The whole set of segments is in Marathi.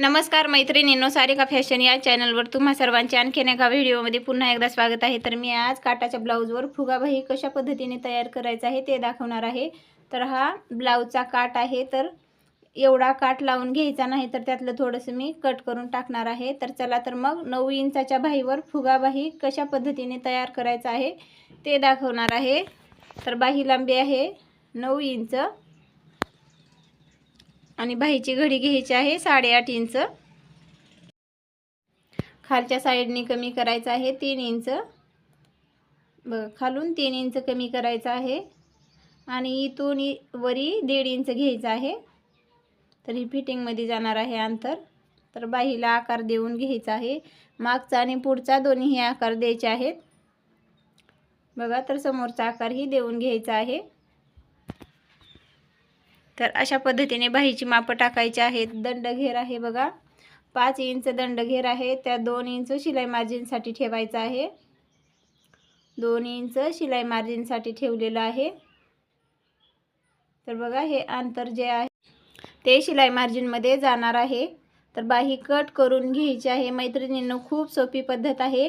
नमस्कार मैत्रिणींनो सारिका फॅशन या चॅनलवर तुम्हा सर्वांचे आणखीन एका व्हिडिओमध्ये पुन्हा एकदा स्वागत आहे. तर मी आज काटाच्या ब्लाऊजवर फुगाबाही कशा पद्धतीने तयार करायचं आहे ते दाखवणार आहे. तर हा ब्लाऊजचा काट आहे तर एवढा काट लावून घ्यायचा नाही तर त्यातलं थोडंसं मी कट करून टाकणार आहे. तर चला तर मग नऊ इंचाच्या बाहीवर फुगाबाही कशा पद्धतीने तयार करायचं आहे ते दाखवणार आहे. तर बाही लांबी आहे नऊ इंच. आणि बाहीची घडी घ्यायची आहे साडेआठ इंच. खालच्या साईडने कमी करायचं आहे तीन इंच. बघ खालून तीन इंच कमी करायचं आहे. आणि इथून वरी दीड इंच घ्यायचं आहे. तर ही फिटिंगमध्ये जाणार आहे अंतर. तर बाहीला आकार देऊन घ्यायचा आहे. मागचा आणि पुढचा दोन्हीही आकार द्यायचे आहेत. बघा तर समोरचा आकारही देऊन घ्यायचा आहे. तर अशा पद्धतीने बाहीची मापं टाकायची आहेत. दंड घेर आहे बघा. पाच इंच दंड घेर आहे. त्या दोन इंच शिलाई मार्जिनसाठी ठेवायचं आहे. दोन इंच शिलाई मार्जिनसाठी ठेवलेलं आहे. तर बघा हे अंतर जे आहे ते शिलाई मार्जिनमध्ये जाणार आहे. तर बाही कट करून घ्यायची आहे. मैत्रिणींनो खूप सोपी पद्धत आहे.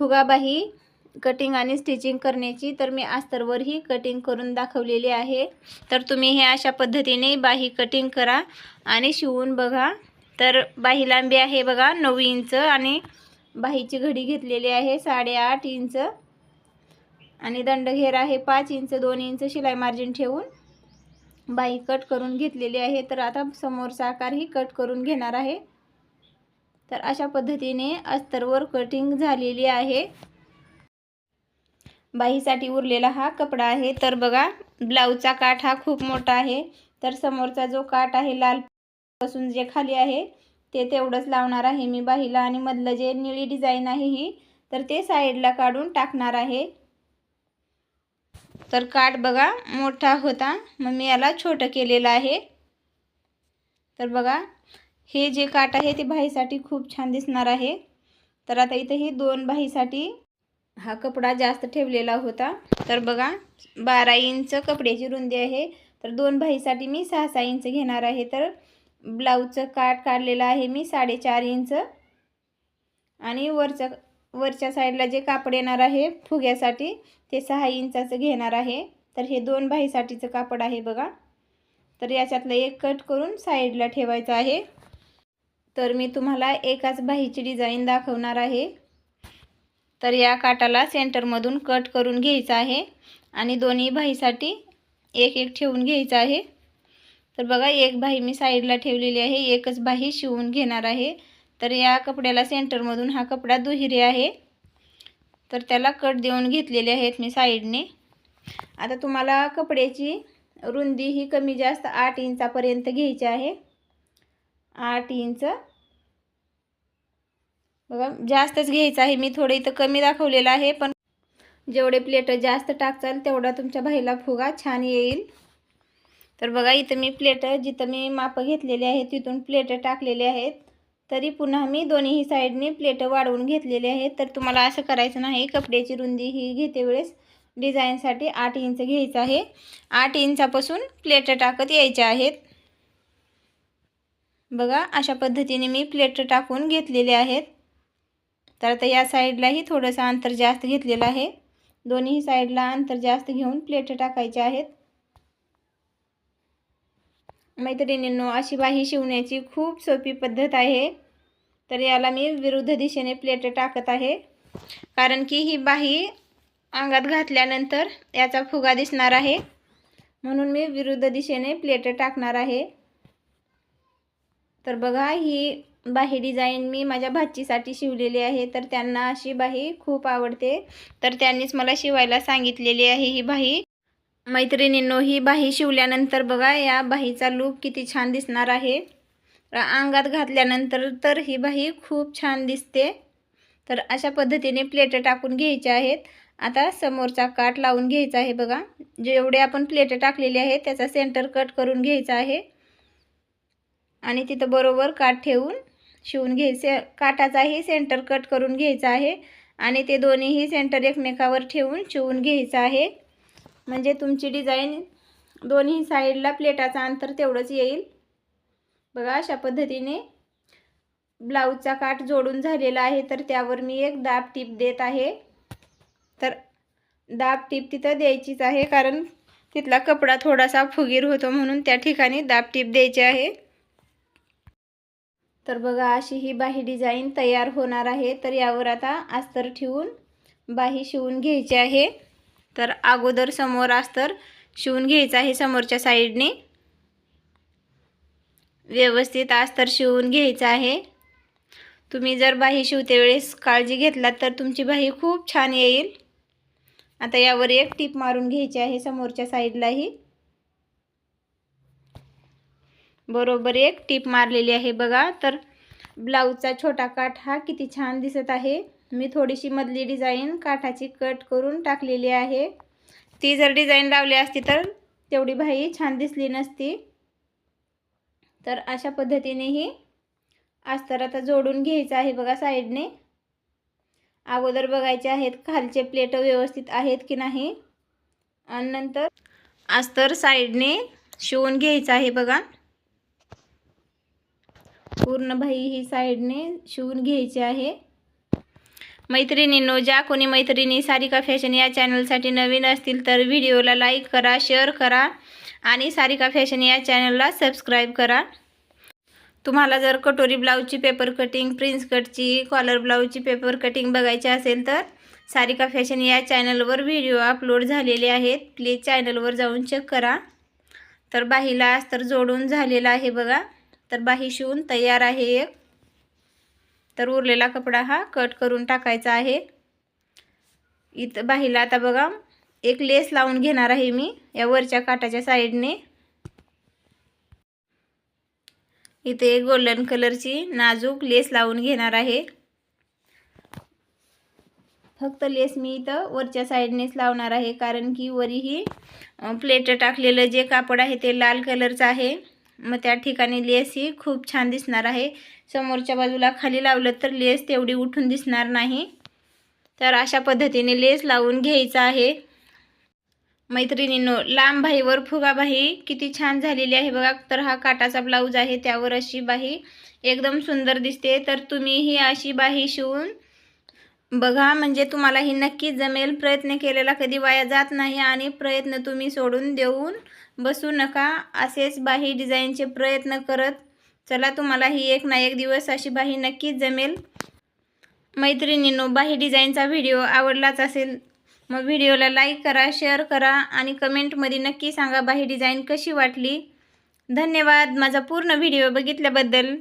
फुगाबाही कटिंग आणि स्टिचिंग करण्याची तर मी अस्तरवरही कटिंग करून दाखवलेली आहे. तर तुम्ही हे अशा पद्धतीने बाही कटिंग करा आणि शिवून बघा. तर बाही लांबी आहे बघा नऊ इंच आणि बाहीची घडी घेतलेली आहे साडेआठ इंच. आणि दंडघेर आहे पाच इंच दोन इंच शिलाई मार्जिन ठेवून बाही कट करून घेतलेली आहे. तर आता समोरचा आकारही कट करून घेणार आहे. तर अशा पद्धतीने अस्तरवर कटिंग झालेली आहे. बाहीसाठी उरलेला हा कपडा आहे. तर बघा ब्लाऊजचा काठ हा खूप मोठा आहे. तर समोरचा जो काठ आहे लाल पासून जे खाली आहे ते तेवढंच लावणार आहे मी बाहीला आणि मधलं जे निळी डिझाईन आहे ही तर ते साईडला काढून टाकणार आहे. तर काठ बघा मोठा होता. मग मी याला छोटं केलेलं आहे. तर बघा हे जे काठ आहे ते बाहीसाठी खूप छान दिसणार आहे. तर आता इथे हे दोन बाहीसाठी हा कपडा जास्त ठेवलेला होता. तर बघा बारा इंच कपड्याची रुंदी आहे. तर दोन भाईसाठी मी सहा सहा इंच घेणार आहे. तर ब्लाऊजचं काठ काढलेलं आहे मी साडेचार इंच. आणि वरचं वरच्या साईडला जे कापड येणार आहे फुग्यासाठी ते सहा इंचाचं घेणार आहे. तर हे दोन भाईसाठीचं कापड आहे बघा. तर याच्यातलं एक कट करून साईडला ठेवायचं आहे. तर मी तुम्हाला एकाच बाहीची डिझाईन दाखवणार आहे. तर या काटाला सेंटरमधून कट करून घ्यायचं आहे आणि दोन्ही भाईसाठी एक एक ठेवून घ्यायचं आहे. तर बघा एक भाई मी साईडला ठेवलेली आहे एकच भाई शिवून घेणार आहे. तर या कपड्याला सेंटरमधून हा कपडा दुहेरी आहे. तर त्याला कट देऊन घेतलेले आहेत मी साईडने. आता तुम्हाला कपड्याची रुंदी ही कमी जास्त आठ इंचापर्यंत घ्यायची आहे. आठ इंच बघा जास्तच घ्यायचं आहे. मी थोडं इथं कमी दाखवलेलं आहे पण जेवढे प्लेट जास्त टाकचाल तेवढा तुमच्या भाईला फुगा छान येईल. तर बघा इथं मी प्लेट जिथं मी मापं घेतलेली आहेत तिथून प्लेट टाकलेले आहेत. तरी पुन्हा मी दोन्हीही साईडने प्लेट वाढवून घेतलेली आहेत. तर तुम्हाला असं करायचं नाही कपड्याची रुंदी ही घेते वेळेस. डिझाईनसाठी आठ इंच घ्यायचं आहे. आठ इंचापासून प्लेट टाकत यायच्या आहेत. बघा अशा पद्धतीने मी प्लेट टाकून घेतलेले आहेत. तर आता या साईडलाही थोडंसं अंतर जास्त घेतलेलं आहे. दोन्ही साईडला अंतर जास्त घेऊन प्लेट टाकायचे आहेत. मैत्रिणींनो अशी बाही शिवण्याची खूप सोपी पद्धत आहे. तर याला मी विरुद्ध दिशेने प्लेट टाकत आहे. कारण की ही बाही अंगात घातल्यानंतर याचा फुगा दिसणार आहे. म्हणून मी विरुद्ध दिशेने प्लेट टाकणार आहे. तर बघा ही बाही डिझाईन मी माझ्या भाचीसाठी शिवलेली आहे तर त्यांना अशी बाही खूप आवडते. तर त्यांनीच मला शिवायला सांगितलेली आहे ही बाही. मैत्रिणींनो ही बाही शिवल्यानंतर बघा या बाहीचा लूक किती छान दिसणार आहे. अंगात घातल्यानंतर तर ही बाही खूप छान दिसते. तर अशा पद्धतीने प्लेट टाकून घ्यायच्या आहेत. आता समोरचा काठ लावून घ्यायचा आहे बघा. जेवढे आपण प्लेट टाकलेले आहेत त्याचा सेंटर कट करून घ्यायचा आहे. आणि तिथं बरोबर काठ ठेवून शिवून घ्यायचे. काठाचाही सेंटर कट करून घ्यायचा आहे. आणि ते दोन्हीही सेंटर एकमेकावर ठेवून शिवून घ्यायचं आहे. म्हणजे तुमची डिझाईन दोन्ही साईडला प्लेटाचं अंतर तेवढंच येईल. बघा अशा पद्धतीने ब्लाऊजचा काठ जोडून झालेला आहे. तर त्यावर मी एक दाब टीप देत आहे. तर दाब टीप तिथं द्यायचीच आहे. कारण तिथला कपडा थोडासा फुगीर होतो म्हणून त्या ठिकाणी दाब टीप द्यायची आहे. तर बघा अशी ही बाही डिझाईन तयार होणार आहे. तर यावर आता अस्तर ठेवून बाही शिवून घ्यायची आहे. तर अगोदर समोर अस्तर शिवून घ्यायचं आहे समोरच्या साईडने व्यवस्थित अस्तर शिवून घ्यायचं आहे. तुम्ही जर बाही शिवते वेळेस काळजी घेतलात तर तुमची बाही खूप छान येईल. आता यावर एक टीप मारून घ्यायची आहे समोरच्या साईडलाही बरोबर एक टीप मारलेली आहे बघा. तर ब्लाऊजचा छोटा काठ हा किती छान दिसत आहे. मी थोडीशी मधली डिझाईन काठाची कट करून टाकलेली आहे. ती जर डिझाईन लावली असती तर तेवढी भाई छान दिसली नसती. तर अशा पद्धतीनेही अस्तर आता जोडून घ्यायचं आहे बघा साईडने. अगोदर बघायचे आहेत खालचे प्लेट व्यवस्थित आहेत की नाही. आणि नंतर अस्तर साईडने शिवून घ्यायचं आहे बघा. पूर्ण भाई ही साईडने शिवून घ्यायची आहे. मैत्रिणींनो ज्या कोणी मैत्रिणी सारिका फॅशन या चॅनलसाठी नवीन असतील तर व्हिडिओला लाईक करा शेअर करा आणि सारिका फॅशन या चॅनलला सबस्क्राईब करा. तुम्हाला जर कटोरी ब्लाऊजची पेपर कटिंग प्रिन्स कटची कॉलर ब्लाऊजची पेपर कटिंग बघायची असेल तर सारिका फॅशन या चॅनलवर व्हिडिओ अपलोड झालेले आहेत. प्लीज चॅनलवर जाऊन चेक करा. तर बाहीला अस्तर जोडून झालेला आहे बघा. तर बाही शिवून तयार आहे एक. तर उरलेला कपडा हा कट करून टाकायचा आहे. इथं बाहीला आता बघा एक लेस लावून घेणार आहे मी या वरच्या काटाच्या साईडने. इथे एक गोल्डन कलरची नाजूक लेस लावून घेणार आहे. फक्त लेस मी इथं वरच्या साईडनेच लावणार आहे कारण की वरीही प्लेट टाकलेलं जे कापड आहे ते लाल कलरचं आहे. मग त्या ठिकाणी लेस ही खूप छान दिसणार आहे. समोरच्या बाजूला खाली लावलं तर लेस तेवढी उठून दिसणार नाही. तर अशा पद्धतीने लेस लावून घ्यायचा आहे. मैत्रिणींनो लांब बाहीवर फुगा बाही किती छान झालेली आहे बघा. तर हा काटाचा ब्लाऊज आहे त्यावर अशी बाही एकदम सुंदर दिसते. तर तुम्ही ही अशी बाही शिवून बघा म्हणजे तुम्हाला ही नक्कीच जमेल. प्रयत्न केलेला कधी वाया जात नाही आणि प्रयत्न तुम्ही सोडून देऊन बसू नका. असेच बाही डिझाईनचे प्रयत्न करत चला तुम्हाला ही एक ना एक दिवस अशी बाही नक्कीच जमेल. मैत्रिणींनो बाही डिझाईनचा व्हिडिओ आवडलाच असेल मग व्हिडिओला लाईक करा शेअर करा आणि कमेंटमध्ये नक्की सांगा बाही डिझाईन कशी वाटली. धन्यवाद. माझा पूर्ण व्हिडिओ बघितल्याबद्दल.